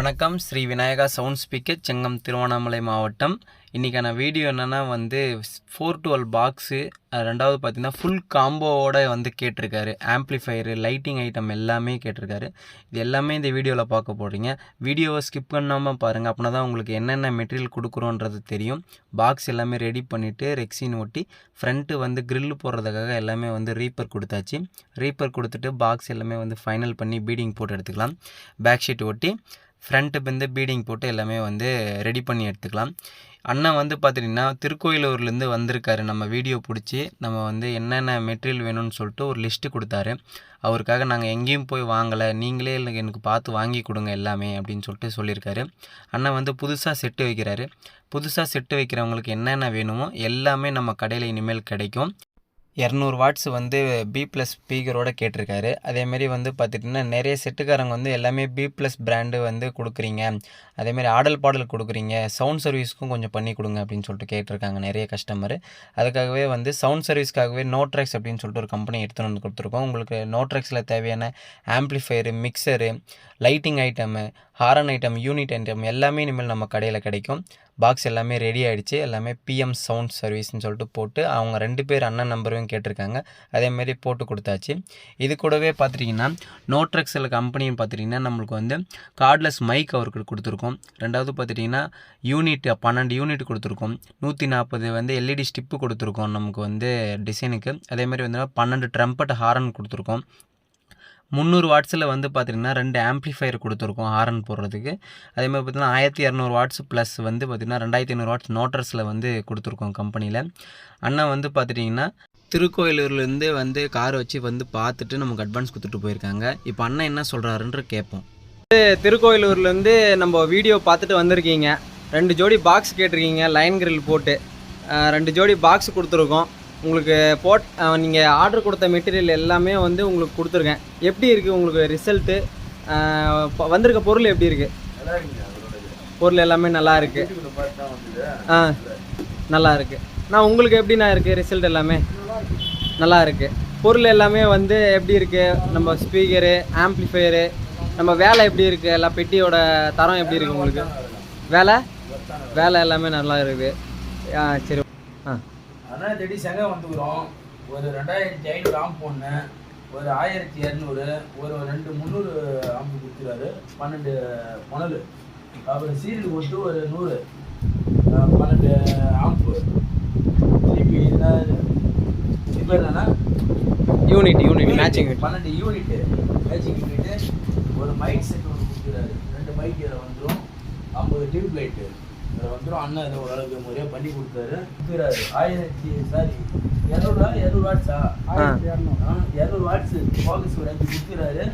வணக்கம். Shri Vinayaka sound speaker Chengam Tiruvannamalai மாவட்டம். இன்றைக்கான வீடியோ என்னென்னா வந்து ஃபோர் டுவெல் பாக்ஸு ரெண்டாவது பார்த்திங்கன்னா ஃபுல் காம்போவோட வந்து கேட்டிருக்காரு. ஆம்ப்ளிஃபையரு லைட்டிங் ஐட்டம் எல்லாமே கேட்டிருக்காரு. இது எல்லாமே இந்த வீடியோவில் பார்க்க போகிறீங்க வீடியோவை ஸ்கிப் பண்ணாமல் பாருங்கள் அப்படின்னா தான் உங்களுக்கு என்னென்ன மெட்டீரியல் கொடுக்குறோன்றது தெரியும். பாக்ஸ் எல்லாமே ரெடி பண்ணிவிட்டு ரெக்ஸின் ஒட்டி ஃப்ரண்ட்டு வந்து க்ரில்லு போடுறதுக்காக எல்லாமே வந்து ரீப்பர் கொடுத்தாச்சு. ரீப்பர் கொடுத்துட்டு பாக்ஸ் எல்லாமே வந்து ஃபைனல் பண்ணி பீடிங் போட்டு எடுத்துக்கலாம். பேக் ஷீட் ஒட்டி ஃப்ரண்ட்டு வந்து பீடிங் போட்டு எல்லாமே வந்து ரெடி பண்ணி எடுத்துக்கலாம். அண்ணன் வந்து பார்த்துட்டிங்கன்னா திருக்கோயிலூர்லேருந்து வந்திருக்காரு. நம்ம வீடியோ பிடிச்சி நம்ம வந்து என்னென்ன மெட்டீரியல் வேணும்னு சொல்லிட்டு ஒரு லிஸ்ட்டு கொடுத்தாரு. அவருக்காக நாங்கள் எங்கேயும் போய் வாங்கலை. நீங்களே எனக்கு எனக்கு பார்த்து வாங்கி கொடுங்க எல்லாமே அப்படின்னு சொல்லிட்டு சொல்லியிருக்காரு. அண்ணன் வந்து புதுசாக செட்டு வைக்கிறாரு. புதுசாக செட்டு வைக்கிறவங்களுக்கு என்னென்ன வேணுமோ எல்லாமே நம்ம கடையில் இனிமேல் கிடைக்கும். இரநூறு வாட்ஸ் வந்து பி ப்ளஸ் ஸ்பீக்கரோடு கேட்டிருக்காரு. அதேமாரி வந்து பார்த்துட்டிங்கன்னா நிறைய செட்டுக்காரங்க வந்து எல்லாமே பி ப்ளஸ் பிராண்டு வந்து கொடுக்குறீங்க. அதேமாரி ஆடல் பாடல் கொடுக்குறீங்க. சவுண்ட் சர்வீஸ்க்கும் கொஞ்சம் பண்ணி கொடுங்க அப்படின்னு சொல்லிட்டு கேட்டிருக்காங்க நிறைய கஸ்டமர் அதுக்காகவே வந்து சவுண்ட் சர்வீஸ்க்காகவே நோட்ரெக்ஸ் அப்படின்னு சொல்லிட்டு ஒரு கம்பெனி எடுத்துகிட்டு வந்து கொடுத்துருக்கோம். உங்களுக்கு நோட்ரெக்ஸில் தேவையான amplifier mixer lighting item horn item unit item எல்லாமே இனிமேல் நம்ம கடையில் கிடைக்கும். பாக்ஸ் எல்லாமே ரெடி ஆகிடுச்சு எல்லாமே பிஎம் சவுண்ட் சர்வீஸ்னு சொல்லிட்டு போட்டு அவங்க ரெண்டு பேர் அண்ணன் நம்பரும் கேட்டிருக்காங்க. அதேமாரி போட்டு கொடுத்தாச்சு. இது கூடவே பார்த்துட்டிங்கன்னா நோட்ரக்ஸில் கம்பெனின்னு பார்த்துட்டிங்கன்னா நம்மளுக்கு வந்து கார்ட்லெஸ் மைக் அவருக்கு கொடுத்துருக்கோம். ரெண்டாவது பார்த்துட்டிங்கன்னா யூனிட் பன்னெண்டு யூனிட் கொடுத்துருக்கோம். நூற்றி நாற்பது வந்து எல்இடி ஸ்டிப்பு கொடுத்துருக்கோம் நமக்கு வந்து டிசைனுக்கு அதேமாதிரி வந்து பன்னெண்டு ட்ரம்பட் ஹாரன் கொடுத்துருக்கோம். முந்நூறு வாட்ஸில் வந்து பார்த்திங்கன்னா ரெண்டு ஆம்ப்ளிஃபையர் கொடுத்துருக்கோம் ஹாரன் போடுறதுக்கு. அதே மாதிரி பார்த்திங்கன்னா ஆயிரத்தி இரநூறு வாட்ஸ் ப்ளஸ் வந்து பார்த்திங்கன்னா ரெண்டாயிரத்தி ஐநூறு வாட்ஸ் நோட்டர்ஸில் வந்து கொடுத்துருக்கோம் கம்பெனியில் அண்ணன் வந்து பார்த்துட்டிங்கன்னா திருக்கோயிலூர்லேருந்து வந்து கார் வச்சு வந்து பார்த்துட்டு நமக்கு அட்வான்ஸ் கொடுத்துட்டு போயிருக்காங்க. இப்போ அண்ணன் என்ன சொல்கிறாருன்ற கேட்போம் திருக்கோயிலூர்லேருந்து நம்ம வீடியோ பார்த்துட்டு வந்திருக்கீங்க. ரெண்டு ஜோடி பாக்ஸ் கேட்டிருக்கீங்க லைன் கிரில் போட்டு. ரெண்டு ஜோடி பாக்ஸ் கொடுத்துருக்கோம். உங்களுக்கு போட் நீங்கள் ஆர்டர் கொடுத்த மெட்டீரியல் எல்லாமே வந்து உங்களுக்கு கொடுத்துருக்கேன். எப்படி இருக்குது உங்களுக்கு ரிசல்ட்டு வந்திருக்க பொருள் எப்படி இருக்குது பொருள் எல்லாமே நல்லா இருக்குது ஆ நல்லா இருக்குது நான் உங்களுக்கு எப்படிண்ணா இருக்குது ரிசல்ட் எல்லாமே? நல்லா இருக்குது பொருள் எல்லாமே வந்து எப்படி இருக்குது நம்ம ஸ்பீக்கரு ஆம்ப்ளிஃபையரு நம்ம வேலை எப்படி இருக்குது எல்லாம் பெட்டியோட தரம் எப்படி இருக்குது உங்களுக்கு? வேலை? வேலை எல்லாமே நல்லா இருக்குது ஆ சரி. ஆ. அதனால் தேடி செங்க வந்துக்கிறோம். ஒரு ரெண்டாயிரத்தி ஐநூறு ஆம்ப் ஒன்று ஒரு ஆயிரத்தி இரநூறு ஒரு ரெண்டு முந்நூறு ஆம்பு கொடுத்துறாரு பன்னெண்டு மணல். அப்புறம் சீரியல் கொடுத்து ஒரு நூறு பன்னெண்டு ஆம்பு திருப்பி இப்போ என்னன்னா? யூனிட் யூனிட் மேட்சிங் பன்னெண்டு யூனிட்டு மேட்சிங் யூனிட்டு ஒரு மைக் செட் ஒன்று கொடுத்துறாரு ரெண்டு மைக் இதில் வந்துடும் ஐம்பது டியூப் லைட்டு இதில் வந்துடும் அண்ணன் இதை ஓரளவுக்கு முறையாக பண்ணி கொடுத்தாரு. கொடுத்துறாரு ஆயிரத்தி சாரி இரநூறுவா இரநூறு வாட்ஸா இரநூறு. வாட்ஸ் ஃபோக்கஸ் ஒரு அஞ்சு கொடுத்துறாரு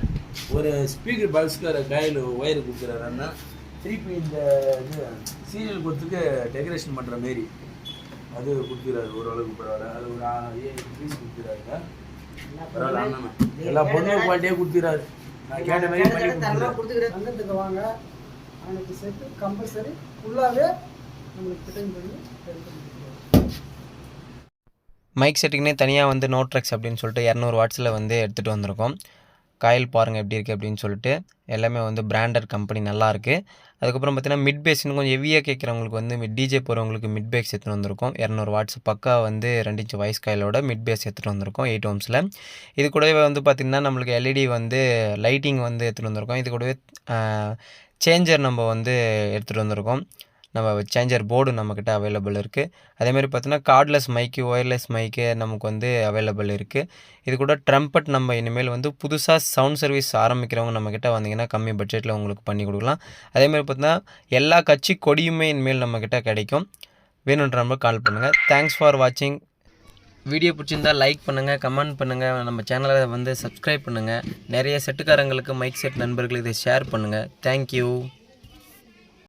ஒரு ஸ்பீக்கர் பாக்ஸ்க்கு கையில் ஒயர் கொடுத்துறாரு அண்ணன் திருப்பி இந்த இது சீரியல் கொடுத்துக்கு டெக்கரேஷன் பண்ணுற மாரி. அது கொடுத்துறாரு ஓரளவுக்கு பரவாயில்ல. அது ஒரு ஏழு பீஸ் கொடுத்துறாருங்க பரவாயில்ல அண்ணன் எல்லா பொண்ணும் குவாலிட்டியே கொடுத்துறாரு நான் கேட்ட மாதிரி பண்ணி தங்கத்துக்கு வாங்க. அவனுக்கு செட்டு கம்பல்சரி ஃபுல்லாகவே நம்மளுக்கு ஃபிட்டிங் பண்ணி எடுக்க முடியும் மைக் செட்டிங்னே தனியாக வந்து நோட்ரெக்ஸ் அப்படின்னு சொல்லிட்டு இரநூறு வாட்ஸில் வந்து எடுத்துகிட்டு வந்திருக்கோம். காயில் பாருங்கள் எப்படி இருக்குது அப்படின்னு சொல்லிட்டு. எல்லாமே வந்து பிராண்டட் கம்பெனி நல்லாயிருக்கு அதுக்கப்புறம் பார்த்தீங்கன்னா மிட் பேஸ் கொஞ்சம் ஹெவியாக கேட்குறவங்களுக்கு வந்து டிஜே போகிறவங்களுக்கு மிட் பேஸ் எடுத்துகிட்டு வந்திருக்கோம். இரநூறு வாட்ஸ் பக்கா வந்து ரெண்டு இன்ச்சு வயசு காயிலோட மிட் பேஸ் எடுத்துகிட்டு வந்திருக்கோம் எயிட் ஓம்ஸில் இது கூடவே வந்து பார்த்திங்கன்னா நம்மளுக்கு எல்இடி வந்து லைட்டிங் வந்து எடுத்துகிட்டு வந்திருக்கோம். இது கூடவே சேஞ்சர் நம்ம வந்து எடுத்துகிட்டு வந்திருக்கோம். நம்ம சேஞ்சர் போர்டு நம்மக்கிட்ட அவைலபிள் இருக்குது அதேமாதிரி பார்த்தோன்னா கார்ட்லெஸ் மைக்கு ஒயர்லெஸ் மைக்கு நமக்கு வந்து அவைலபிள் இருக்குது இது கூட ட்ரம்பட் நம்ம இனிமேல் வந்து புதுசாக சவுண்ட் சர்வீஸ் ஆரம்பிக்கிறவங்க நம்மக்கிட்ட வந்தீங்கன்னா கம்மி பட்ஜெட்டில் உங்களுக்கு பண்ணி கொடுக்கலாம். அதேமாதிரி பார்த்தீங்கன்னா எல்லா கட்சி கொடியுமே இனிமேல் நம்மக்கிட்ட கிடைக்கும். வேணுன்ற நம்பர் கால் பண்ணுங்கள் தேங்க்ஸ் ஃபார் வாட்சிங் வீடியோ பிடிச்சிருந்தா லைக் பண்ணுங்கள் கமெண்ட் பண்ணுங்கள் நம்ம சேனலை வந்து சப்ஸ்கிரைப் பண்ணுங்கள் நிறைய செட்டுக்காரங்களுக்கு மைக் செட் நண்பர்களுக்கு இதை ஷேர் பண்ணுங்கள் தேங்க்யூ